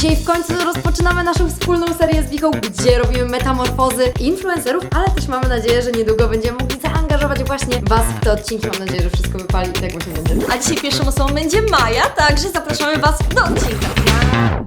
Dzisiaj w końcu rozpoczynamy naszą wspólną serię z Wiką, gdzie robimy metamorfozy influencerów, ale też mamy nadzieję, że niedługo będziemy mogli zaangażować właśnie Was w te odcinki. Mam nadzieję, że wszystko wypali i tak właśnie będzie. A dzisiaj pierwszą osobą będzie Maja, także zapraszamy Was do odcinka.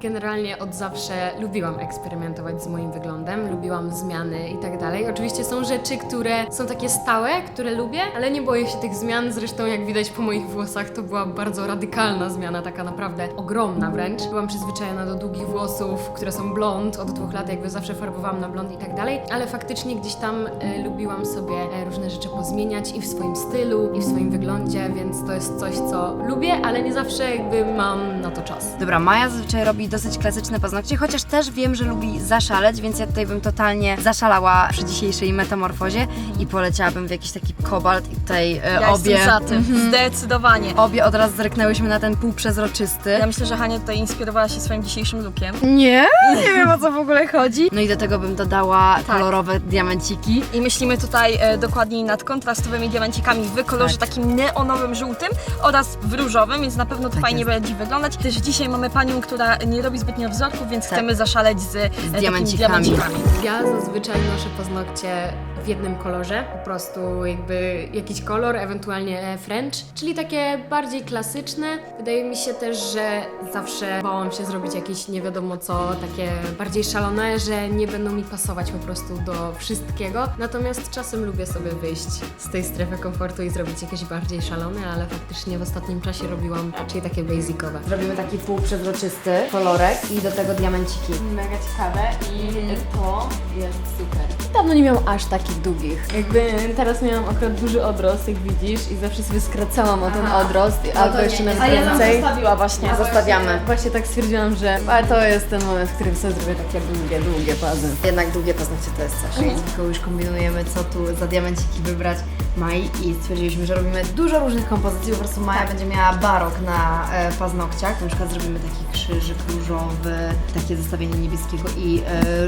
Generalnie od zawsze lubiłam eksperymentować z moim wyglądem, lubiłam zmiany i tak dalej. Oczywiście są rzeczy, które są takie stałe, które lubię, ale nie boję się tych zmian. Zresztą, jak widać po moich włosach, to była bardzo radykalna zmiana, taka naprawdę ogromna wręcz. Byłam przyzwyczajona do długich włosów, które są blond od dwóch lat, jakby zawsze farbowałam na blond i tak dalej, ale faktycznie gdzieś tam e, lubiłam sobie e, różne rzeczy pozmieniać i w swoim stylu, i w swoim wyglądzie, więc to jest coś, co lubię, ale nie zawsze jakby mam na to czas. Dobra, Maja zazwyczaj robi dosyć klasyczne paznokcie, chociaż też wiem, że lubi zaszaleć, więc ja tutaj bym totalnie zaszalała przy dzisiejszej metamorfozie i poleciałabym w jakiś taki kobalt i tutaj e, Ja obie... jestem za tym, zdecydowanie. Obie od razu zerknęłyśmy na ten półprzezroczysty. Ja myślę, że Hania tutaj inspirowała się swoim dzisiejszym lookiem. Nie, nie wiem o co w ogóle chodzi. No i do tego bym dodała Tak. kolorowe diamenciki. I myślimy tutaj e, dokładniej nad kontrastowymi diamencikami w kolorze Tak. takim neonowym żółtym oraz w różowym, więc na pewno to Tak fajnie jest. będzie wyglądać. Też dzisiaj mamy panią, która nie robi zbytnio wzorków, więc Tak. chcemy zaszaleć z, e, takimi diamencikami. diamencikami. Ja zazwyczaj noszę paznokcie w jednym kolorze, po prostu jakby jakiś kolor, ewentualnie French, czyli takie bardziej klasyczne. Wydaje mi się też, że zawsze bałam się zrobić jakieś nie wiadomo co, takie bardziej szalone, że nie będą mi pasować po prostu do wszystkiego. Natomiast czasem lubię sobie wyjść z tej strefy komfortu i zrobić jakieś bardziej szalone, ale faktycznie w ostatnim czasie robiłam raczej takie basicowe. Zrobimy taki półprzezroczysty kolorek i do tego diamenciki. Mega ciekawe i to jest super. Dawno nie miałam aż takich długich. Jakby teraz miałam akurat duży odrost, jak widzisz, i zawsze sobie skracałam o ten odrost, albo jeszcze nawet więcej. zostawiła właśnie. Zostawiamy. Właśnie tak stwierdziłam, że ale to jest ten moment, w którym sobie zrobię takie długie, długie pazy. Jednak długie paznokcie to jest coś. Tylko już kombinujemy, co tu za diamenciki wybrać Mai i stwierdziliśmy, że robimy dużo różnych kompozycji. Po prostu Maja będzie miała barok na e, paznokciach. Na przykład zrobimy taki krzyżyk różowy, takie zestawienie niebieskiego i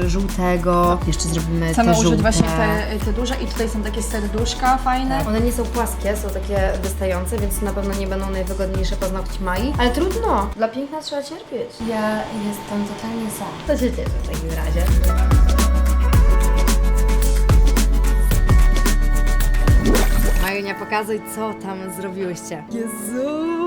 e, żółtego. Jeszcze zrobimy Chcemy te użyć żółte. właśnie te, te duże i tutaj są takie serduszka fajne. One nie są płaskie, są takie wystające, więc na pewno nie będą najwygodniejsze paznokci Mai. Ale trudno, dla piękna trzeba cierpieć. Ja jestem totalnie za. To się cieszę w takim razie. Majunia, pokazuj, co tam zrobiłyście. Jezu,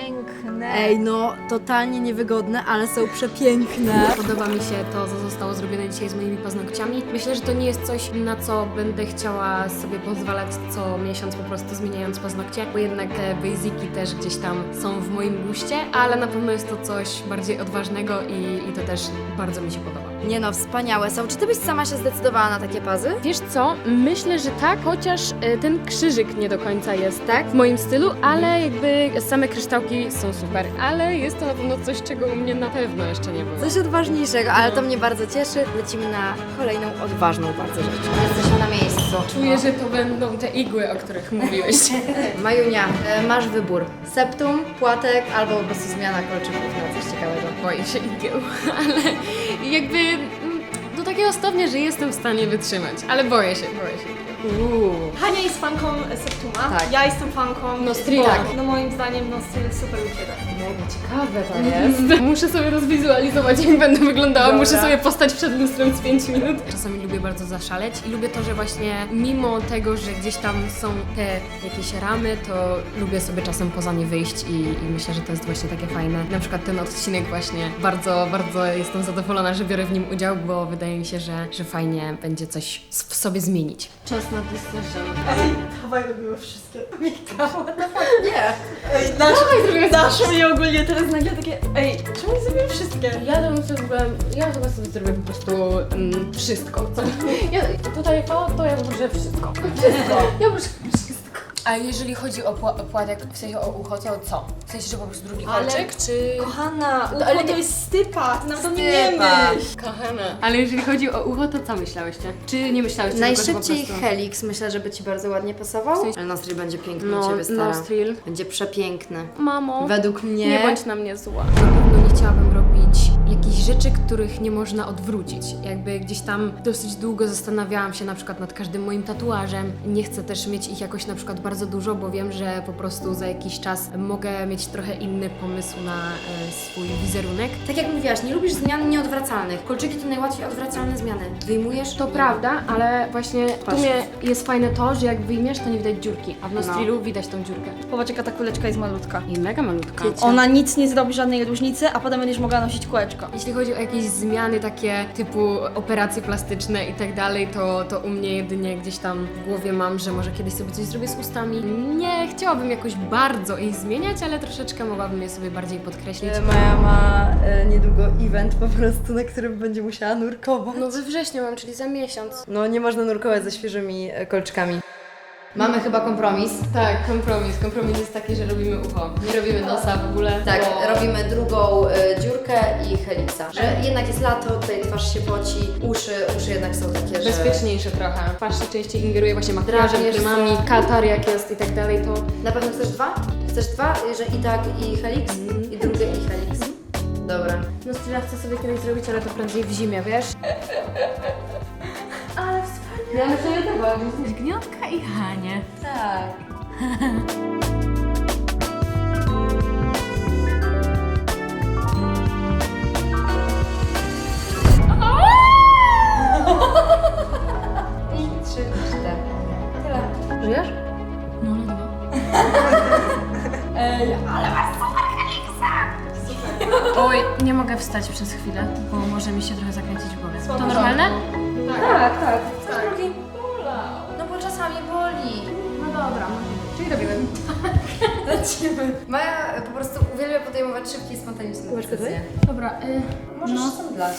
piękne. Ej, no, totalnie niewygodne, ale są przepiękne. Podoba mi się to, co zostało zrobione dzisiaj z moimi paznokciami. Myślę, że to nie jest coś, na co będę chciała sobie pozwalać co miesiąc po prostu zmieniając paznokcie, bo jednak te basiki też gdzieś tam są w moim guście, ale na pewno jest to coś bardziej odważnego i, i to też bardzo mi się podoba. Nie no, wspaniałe są. Czy ty byś sama się zdecydowała na takie pazy? Wiesz co, myślę, że tak, chociaż e, ten krzyżyk nie do końca jest tak w moim stylu, ale jakby same kryształki są super, ale jest to na pewno coś, czego u mnie na pewno jeszcze nie było. Coś odważniejszego, ale to mnie bardzo cieszy. Lecimy na kolejną odważną bardzo rzecz. Jesteśmy na miejscu. Czuję, że to będą te igły, o których mówiłeś. Majunia, e, masz wybór. Septum, płatek albo po prostu zmiana kolczyków na coś ciekawego. boję się igieł, ale jakby mm, do takiego stopnia, że jestem w stanie wytrzymać, ale boję się, boję się. Uuu. Hania jest fanką Septuma, Tak. ja jestem fanką Nostrila. Tak. No moim zdaniem Nostril super mi się da. Mega ciekawe to jest. Muszę sobie rozwizualizować, jak będę wyglądała. Dobra. Muszę sobie postać przed lustrem z 5 minut. Czasami lubię bardzo zaszaleć i lubię to, że właśnie mimo tego, że gdzieś tam są te jakieś ramy, to lubię sobie czasem poza nie wyjść i, i myślę, że to jest właśnie takie fajne. Na przykład ten odcinek właśnie bardzo, bardzo jestem zadowolona, że biorę w nim udział, bo wydaje mi się, że, że fajnie będzie coś s- w sobie zmienić. Czas na decision. Dawaj robimy wszystkie. Nie. Ej, nasz, nasz mnie ogólnie teraz nagle takie, ej, czemu nie zrobimy wszystkie? Ja bym sobie, ja chyba sobie zrobię po prostu mm, wszystko. Co? Ja, tutaj to, to ja muszę wszystko. Wszystko. Ja muszę wszystko. A jeżeli chodzi o pła- płatek, w sensie o ucho, to co? W sensie, że po prostu drugi Ale- kolczyk, czy... Kochana, ucho ale to nie- jest stypa, ty nam to nie Stypa. myśl. Kochana. Ale jeżeli chodzi o ucho, to co myślałyście? Czy nie myślałyście? tylko, że Najszybciej po prostu... helix myślę, że by Ci bardzo ładnie pasował. W sensie- Ale nostril będzie piękny u No, Ciebie, stara. nostril. Będzie przepiękny. Mamo, Według mnie... nie bądź na mnie zła. Na pewno nie chciałabym robić jakichś rzeczy, których nie można odwrócić. Jakby gdzieś tam dosyć długo zastanawiałam się na przykład nad każdym moim tatuażem. Nie chcę też mieć ich jakoś na przykład bardzo dużo, bo wiem, że po prostu za jakiś czas mogę mieć trochę inny pomysł na e, swój wizerunek. Tak jak mówiłaś, nie lubisz zmian nieodwracalnych. Kolczyki to najłatwiej odwracalne zmiany. Wyjmujesz To prawda, ale właśnie w Patrz. jest fajne to, że jak wyjmiesz, to nie widać dziurki, a w No. nostrilu widać tą dziurkę. Popatrz jaka ta kuleczka jest malutka. I mega malutka. Ona nic nie zrobi żadnej różnicy, a potem będziesz mogła nosić kółeczko. Jeśli chodzi o jakieś zmiany takie typu operacje plastyczne i tak dalej, to, to u mnie jedynie gdzieś tam w głowie mam, że może kiedyś sobie coś zrobię z ustami. Nie chciałabym jakoś bardzo ich zmieniać, ale troszeczkę mogłabym je sobie bardziej podkreślić. Maja ma e, niedługo event po prostu, na którym będzie musiała nurkować. No we wrześniu mam, czyli za miesiąc. No nie można nurkować ze świeżymi e, kolczykami. Mamy chyba kompromis. Tak, kompromis. Kompromis jest taki, że robimy ucho. Nie robimy nosa w ogóle. Tak, bo... robimy drugą e, dziurkę i helixa. Że jednak jest lato, tutaj twarz się poci, uszy, uszy jednak są takie, że... Bezpieczniejsze trochę. Twarz się częściej ingeruje właśnie makijażem, Drażniesz kremami, katar jak jest i tak dalej, to Na pewno chcesz dwa? Chcesz dwa? Że i tak i helix? I drugie i helix. Dobra. no styla chcę sobie kiedyś zrobić, ale to prędzej w zimie, wiesz? Ale. Ja myślę, że tego. Gniątka i Hanie. Tak. I trzy, cztery. Tyle. Żyjesz? No ledwo. Oj, nie mogę wstać przez chwilę, bo może mi się trochę zakręcić w głowie. To normalne? Tak, tak. Lecimy. Maja po prostu uwielbia podejmować szybkie i spontaniczne decyzje. Dobra, y, Możesz No. zemdlać.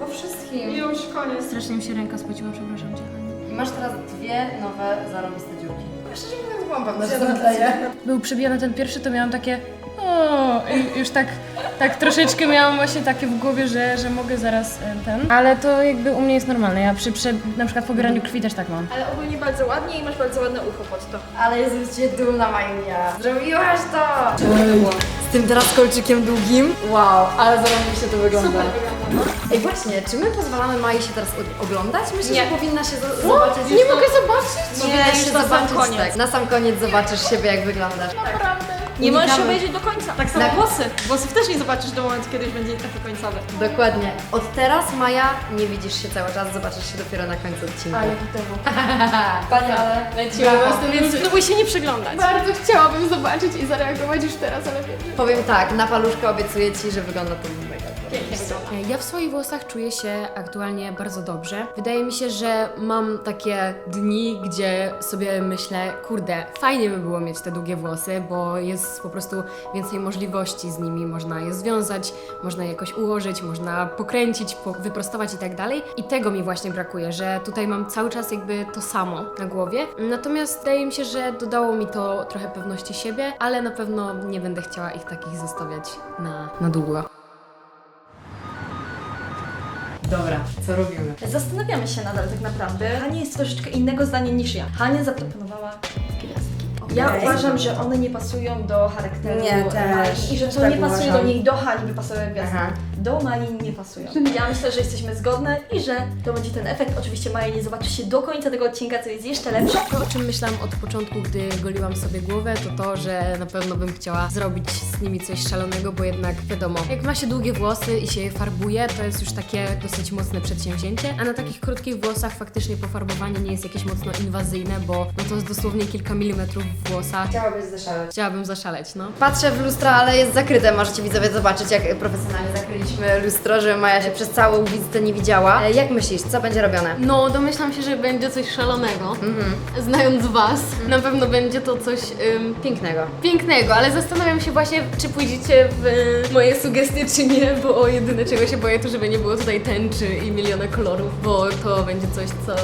Po wszystkim. Już koniec. strasznie mi się ręka spociła, przepraszam cię. I masz teraz dwie nowe, zarobiste dziurki. Szczerze mówiąc, byłam pewna, że zemdleję. Był przebijany ten pierwszy, to miałam takie o, i już tak, tak troszeczkę miałam właśnie takie w głowie, że, że mogę zaraz e, ten. Ale to jakby u mnie jest normalne. Ja przy, przy na przykład pobieraniu krwi też tak mam. Ale ogólnie bardzo ładnie i masz bardzo ładne ucho pod to. Ale jestem z Ciebie dumna, Majunia. Zrobiłaś to! Z tym teraz kolczykiem długim? Wow, ale zarobiście to wygląda. Ej, właśnie, czy my pozwalamy Mai się teraz od- oglądać? Myślę, Nie. że powinna się zo- zobaczyć. Nie mogę zobaczyć? Powinnaś Nie, się na sam zobaczyć, koniec. tak. Na sam koniec zobaczysz siebie, jak wyglądasz. Nie możesz Unikamy- obejrzeć do końca. Tak samo Tak. włosy. Włosów też nie zobaczysz do momentu, kiedy już będzie etap końcowy. Dokładnie. Od teraz, Maja, nie widzisz się cały czas, zobaczysz się dopiero na końcu odcinka. Ale to temu. Wspaniale. Lecimy Brawo. Więc próbuj się nie przyglądać. Bardzo chciałabym zobaczyć i zareagować już teraz, ale wiem. że- Powiem tak, na paluszkę obiecuję Ci, że wygląda to. Ja w swoich włosach czuję się aktualnie bardzo dobrze. Wydaje mi się, że mam takie dni, gdzie sobie myślę, kurde, fajnie by było mieć te długie włosy, bo jest po prostu więcej możliwości z nimi. Można je związać, można je jakoś ułożyć, można pokręcić, po- wyprostować i tak dalej. I tego mi właśnie brakuje, że tutaj mam cały czas jakby to samo na głowie. Natomiast wydaje mi się, że dodało mi to trochę pewności siebie, ale na pewno nie będę chciała ich takich zostawiać na, na długo. Dobra, co robimy? Zastanawiamy się nadal tak naprawdę. Hania jest troszeczkę innego zdania niż ja. Hania zaproponowała gwiazdki. Ja Okej. uważam, że one nie pasują do charakteru Nie, też. Mai i że to Tak nie pasuje uważam. do niej, do Hani by pasowały gwiazdki. Aha. Do Mai nie pasują. Ja myślę, że jesteśmy zgodne i że to będzie ten efekt. Oczywiście Maja nie zobaczy się do końca tego odcinka, co jest jeszcze lepsze. To, o czym myślałam od początku, gdy goliłam sobie głowę, to to, że na pewno bym chciała zrobić z nimi coś szalonego, bo jednak wiadomo, jak ma się długie włosy i się je farbuje, to jest już takie dosyć mocne przedsięwzięcie, a na takich krótkich włosach faktycznie pofarbowanie nie jest jakieś mocno inwazyjne, bo no to jest dosłownie kilka milimetrów włosa. Chciałabyś zaszaleć. Chciałabym zaszaleć, no. Patrzę w lustro, ale jest zakryte. Możecie widzowie zobaczyć, jak profesjonalnie zakryliśmy lustro, żeby Maja się przez całą wizytę nie widziała. E, Jak myślisz, co będzie robione? No, domyślam się, że będzie coś szalonego. Znając Was, na pewno będzie to coś ym, Pięknego. pięknego, ale zastanawiam się właśnie, czy pójdziecie w e, moje sugestie, czy nie, bo jedyne czego się boję, to żeby nie było tutaj tęczy i miliona kolorów, bo to będzie coś, co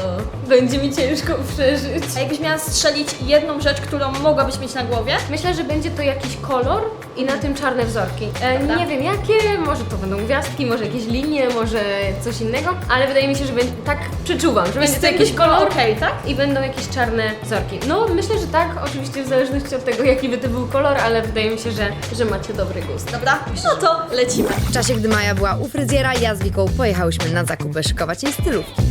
będzie mi ciężko przeżyć. A jakbyś miała strzelić jedną rzecz, którą którą mogłabyś mieć na głowie? Myślę, że będzie to jakiś kolor i na tym czarne wzorki. E, nie wiem jakie, może to będą gwiazdki, może jakieś linie, może coś innego, ale wydaje mi się, że będzie, tak przeczuwam, że będzie to jakiś kolor okej, tak? i będą jakieś czarne wzorki. No myślę, że tak, oczywiście w zależności od tego jaki by to był kolor, ale wydaje mi się, że, że macie dobry gust. Dobra, no to lecimy. W czasie, gdy Maja była u fryzjera, ja z Wiką pojechałyśmy na zakupy szykować jej stylówki.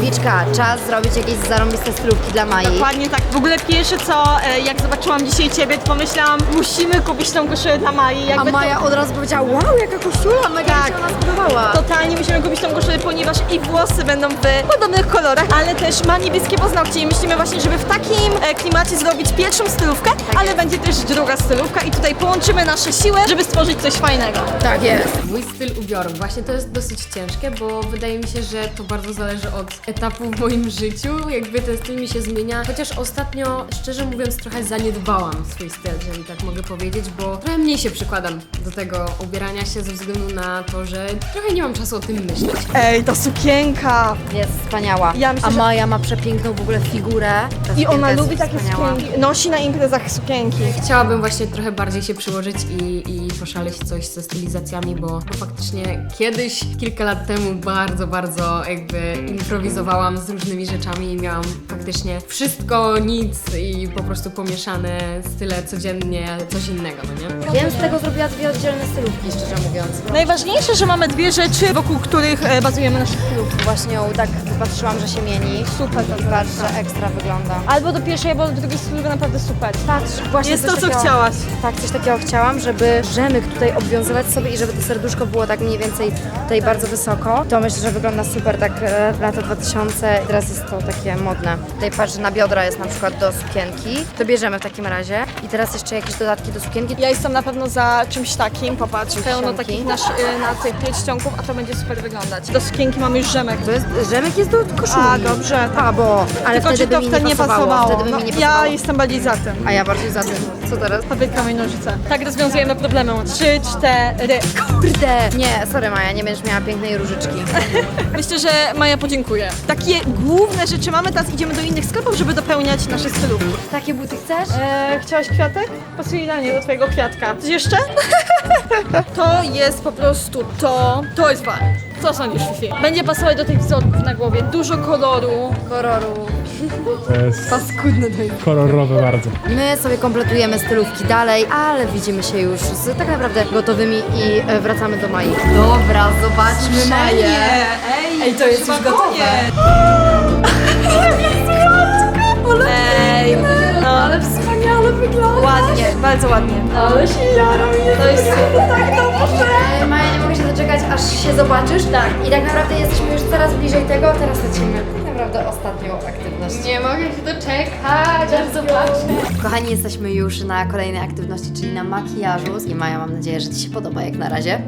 Wiczka, czas zrobić jakieś zarąbiste stylówki dla Mai. Dokładnie tak. W ogóle pierwsze co, e, jak zobaczyłam dzisiaj Ciebie, to pomyślałam, musimy kupić tą koszulę dla Mai. A Jakby Maja od razu powiedziała, wow, jaka koszula, mega Tak. się ona spodobała. to, totalnie musimy kupić tą koszulę, ponieważ i włosy będą w podobnych kolorach, ale też ma niebieskie paznokcie i myślimy właśnie, żeby w takim e, klimacie zrobić pierwszą stylówkę, ale będzie też druga stylówka i tutaj połączymy nasze siły, żeby stworzyć coś fajnego. Tak jest. Mój styl ubioru. Właśnie to jest dosyć ciężkie, bo wydaje mi się, że to bardzo zależy od etapu w moim życiu. Jakby ten styl mi się zmienia. Chociaż ostatnio, szczerze mówiąc, trochę zaniedbałam swój styl, jeżeli tak mogę powiedzieć, bo trochę mniej się przykładam do tego ubierania się ze względu na to, że trochę nie mam czasu o tym myśleć. Ej, ta sukienka! Jest wspaniała. Ja myślę, A że- Maja ma przepiękną w ogóle figurę. Ta I sukienka ona jest lubi takie wspaniała. sukienki, nosi na imprezach sukienki. Chciałabym właśnie trochę bardziej się przyłożyć i, i poszaleć coś ze stylizacjami, bo, bo faktycznie kiedyś, kilka lat temu bardzo, bardzo jakby improwizowałam z różnymi rzeczami i miałam faktycznie wszystko, nic i po prostu pomieszane style codziennie, coś innego, no nie? Wiem, z tego zrobiła dwie oddzielne stylówki, szczerze mówiąc. Najważniejsze, że mamy dwie rzeczy, wokół których e, bazujemy nasze stylówki. Właśnie ją tak wypatrzyłam, że się mieni. Super to I patrz, że ekstra wygląda. Albo do pierwszej, albo do drugiej stylówki naprawdę super. Patrz, właśnie Jest coś to, co takiego- chciałaś. Tak, coś takiego chciałam, żeby rzemyk tutaj obwiązywać sobie i żeby to serduszko było tak mniej więcej tutaj bardzo wysoko. To myślę, że wygląda super tak e, lata 2000. Teraz jest to takie modne. Tutaj patrz, że na biodra jest na przykład do sukienki. To bierzemy w takim razie. I teraz jeszcze jakieś dodatki do sukienki. Ja jestem na pewno za czymś takim, popatrz, pełno Ścianki. takich nasz, y, na tych pierścionków, a to będzie super wyglądać. Do sukienki mamy już rzemek. To jest, rzemek jest do koszuli. A, dobrze. A, bo, ale Tylko wtedy czy to by mi wtedy nie nie pasowało. Wtedy by No, mi nie ja pasowało. jestem bardziej za tym. A ja bardziej za tym. Co teraz? Papier, kamień, nożyce. Tak rozwiązujemy problemy. Trzy, cztery. Kurde! Nie, sorry Maja, nie będziesz miała pięknej różyczki. Myślę, że Maja podziękuję. Takie główne rzeczy mamy, teraz idziemy do innych sklepów, żeby dopełniać nasze stylówki. Takie buty chcesz? Eee, chciałaś kwiatek? Pasuje idealnie do twojego kwiatka. Coś jeszcze? to jest po prostu to. To jest fajne. Co sądzisz, Fifi? Będzie pasować do tych wzorków na głowie. Dużo koloru. Koloru. To jest Paskudne to jest. kolorowe bardzo. My sobie kompletujemy stylówki dalej, ale widzimy się już z tak naprawdę gotowymi i e, wracamy do Mai. Dobra, zobaczmy Maję. Ej, Ej, to jest już gotowe. Ej, no. Ale wspaniale wygląda. Ładnie, bardzo ładnie. Ale się jaram, jest. Aż się zobaczysz. Tak. I tak naprawdę jesteśmy już coraz bliżej tego, teraz lecimy. Tak naprawdę ostatnią aktywność. Nie mogę się doczekać, aż zobaczę. Kochani, jesteśmy już na kolejnej aktywności, czyli na makijażu. I Maja, mam nadzieję, że Ci się podoba jak na razie.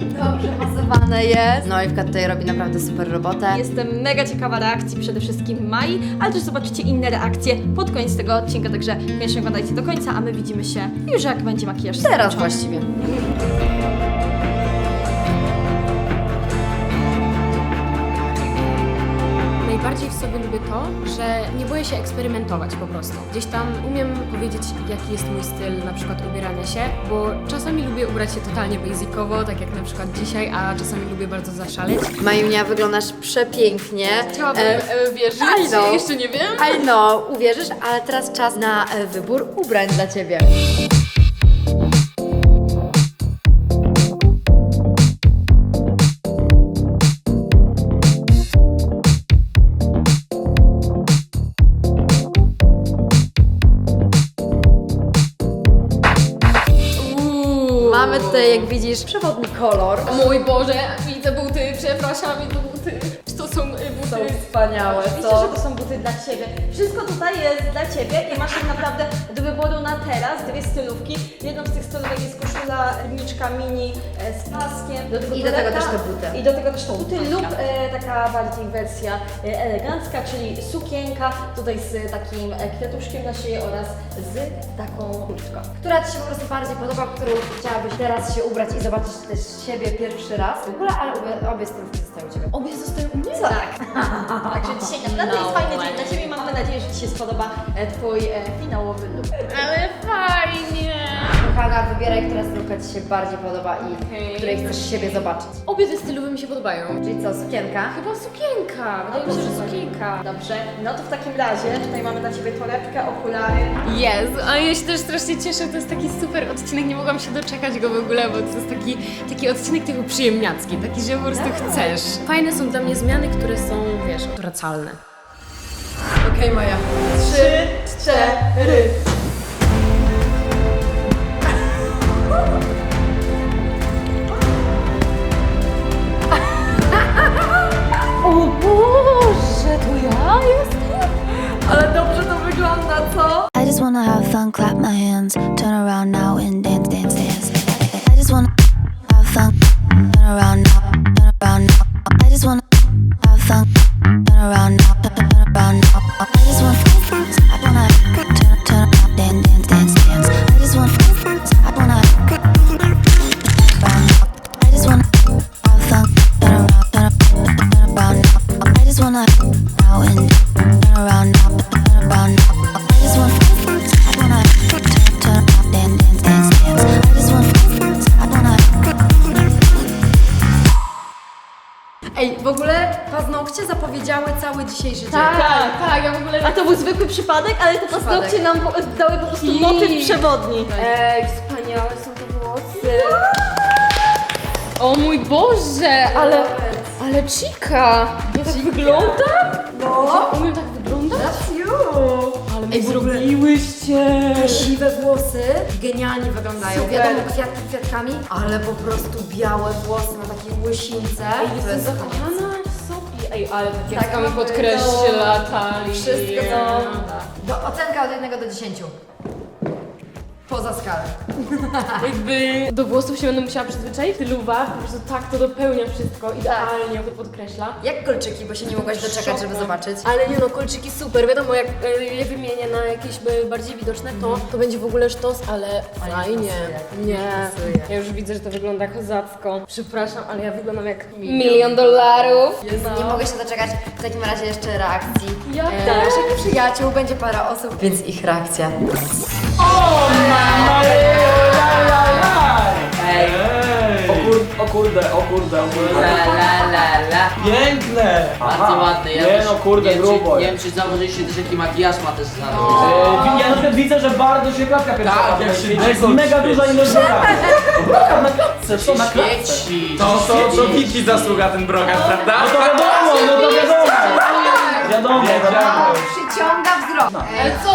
Dobrze pasowane jest. No i Wka tutaj robi naprawdę super robotę. Jestem mega ciekawa reakcji przede wszystkim Mai, ale też zobaczycie inne reakcje pod koniec tego odcinka, także koniecznie oglądajcie do końca, a my widzimy się już jak będzie makijaż Teraz skończony. właściwie. Najbardziej w sobie lubię to, że nie boję się eksperymentować po prostu. Gdzieś tam umiem powiedzieć, jaki jest mój styl na przykład ubierania się, bo czasami lubię ubrać się totalnie basicowo, tak jak na przykład dzisiaj, a czasami lubię bardzo zaszaleć. Majunia, wyglądasz przepięknie. Chciałabym E, e, wierzyć, I know. jeszcze nie wiem. I know, uwierzysz, ale teraz czas na e, wybór ubrań dla Ciebie. Tutaj, jak widzisz, przewodni kolor. Mój Boże, widzę buty, przepraszam, widzę buty. Czy to są y, buty? wspaniałe, Oczywiście, że to są buty dla Ciebie. Wszystko tutaj jest dla Ciebie i masz tak naprawdę do wyboru na teraz dwie stylówki. Jedną z tych stylówek jest koszula rniczka mini e, z paskiem. Do tego I do tego też te buty. I do tego też te buty lub e, taka bardziej wersja e, elegancka, czyli sukienka tutaj z takim e, kwiatuszkiem na szyi oraz z taką kurtką. Która Ci się po prostu bardziej podoba, którą chciałabyś teraz się ubrać i zobaczyć też siebie pierwszy raz w ogóle, ale obie, obie stylówki zostały u Ciebie. Obie zostają u mnie? Tak. Także dzisiaj naprawdę jest fajny dzień dla Ciebie i mamy nadzieję, że Ci się spodoba e, Twój e, finałowy look. Ale fajnie! Kochana, wybieraj, która stylówka Ci się bardziej podoba i Okej. której chcesz siebie zobaczyć. Obie te stylowe mi się podobają. Czyli co, sukienka? Chyba sukienka. Wydaje mi się, że sukienka. Dobrze, no to w takim razie tutaj mamy dla Ciebie torebkę, okulary. Jest, a ja się też strasznie cieszę, to jest taki super odcinek, nie mogłam się doczekać go w ogóle, bo to jest taki, taki odcinek typu przyjemniacki, taki, że po prostu chcesz. Fajne są dla mnie zmiany, które są, wiesz, odwracalne. Okej, Maja. Trzy, cztery. Boże, to ja jestem? Ale dobrze to wygląda, co? I just wanna have fun, clap my hands, turn around now and dance, dance, dance. I just wanna have fun, turn around now, turn around now. I just wanna have fun, turn around now, tak, ja w ogóle... A to był zwykły przypadek, ale te paznokcie nam po, dały po prostu motyw przewodni. Ej, wspaniałe są te włosy. O mój Boże, ale... Ale chica! Ja tak wyglądam? No. Umiem tak wyglądać? That's you! Ale Ej, mi zrobiłyście! Siwe włosy genialnie wyglądają. Wiadomo, kwiatki kwiatkami, ale po prostu białe włosy na takiej łysince. to Jestem jest zakochana w sobie. Ej, ale tak Tak, jak mamy podkreśla talii. Wszystko to... Do, ocenka od 1 do 10. Poza skalę. Jakby do włosów się będę musiała przyzwyczaić. Tyluwa, po prostu tak to dopełnia wszystko, idealnie to podkreśla. Jak kolczyki, bo się nie mogłaś doczekać, żeby zobaczyć. Ale nie no, kolczyki super. Wiadomo, jak e, je wymienię na jakieś e, bardziej widoczne, to, to będzie w ogóle sztos, ale Ale fajnie. pasuje, Nie. pasuje. Ja już widzę, że to wygląda kozacko. Przepraszam, ale ja wyglądam jak milion dolarów. Nie mogę się doczekać w takim razie jeszcze reakcji Ja e, też. naszych przyjaciół. Będzie parę osób, więc ich reakcja. O, kur, o kurde, o kurde, o kurde. La la la la. Piękne! Bardzo ładne. Ja nie też, no, kurde, nie wiem, grubo. Czy, nie wiem, czy zauważyliście też jaki makijaż ma też E, ja na przykład widzę, że bardzo się klatka piersiowa Tak, jak się Jest mega świeci. duża ilość brokat. Brokat na klatce, co na klatce? Świeci. To, to, to świeci. Wiki zasługa ten brokat, prawda? No to wiadomo, no to wiadomo. Wiadomo, wiadomo. Przyciąga Ale co,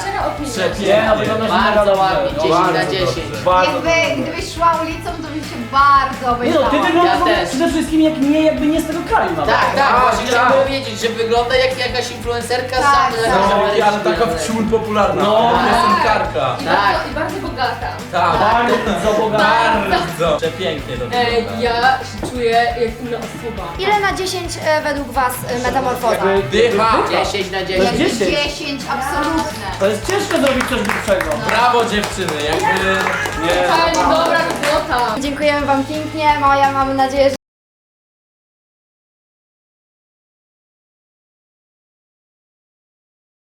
szczera opinia. Nie, no Bardzo ładnie, No, 10 na bardzo 10. dobrze, Bardzo Jakby, gdybyś szła ulicą, to bym się bardzo Nie no, obejrzała. ty wyglądasz Ja w ogóle też. przede wszystkim jak nie, jakby nie z tego kraju nawet. Tak, tak, właśnie tak. chciałem powiedzieć, że wygląda jak jakaś influencerka Tak, z- tak. z- No, ale taka wciul popularna. No. piosenkarka. I, Tak. bardzo, I bardzo bogata. Tak, Bardzo bogata. bardzo. Przepięknie to Ej, wygląda. ja się czuję jak inna osoba. Ile na 10 e, według Was e, metamorfoza? Dycha. 10 na To jest 10. 10. 10, absolutne. To jest ciężko zrobić coś grubszego. Brawo dziewczyny, jakby... Nie. Fajnie, dobra robota. Dziękujemy Wam pięknie, Maja, mamy nadzieję, że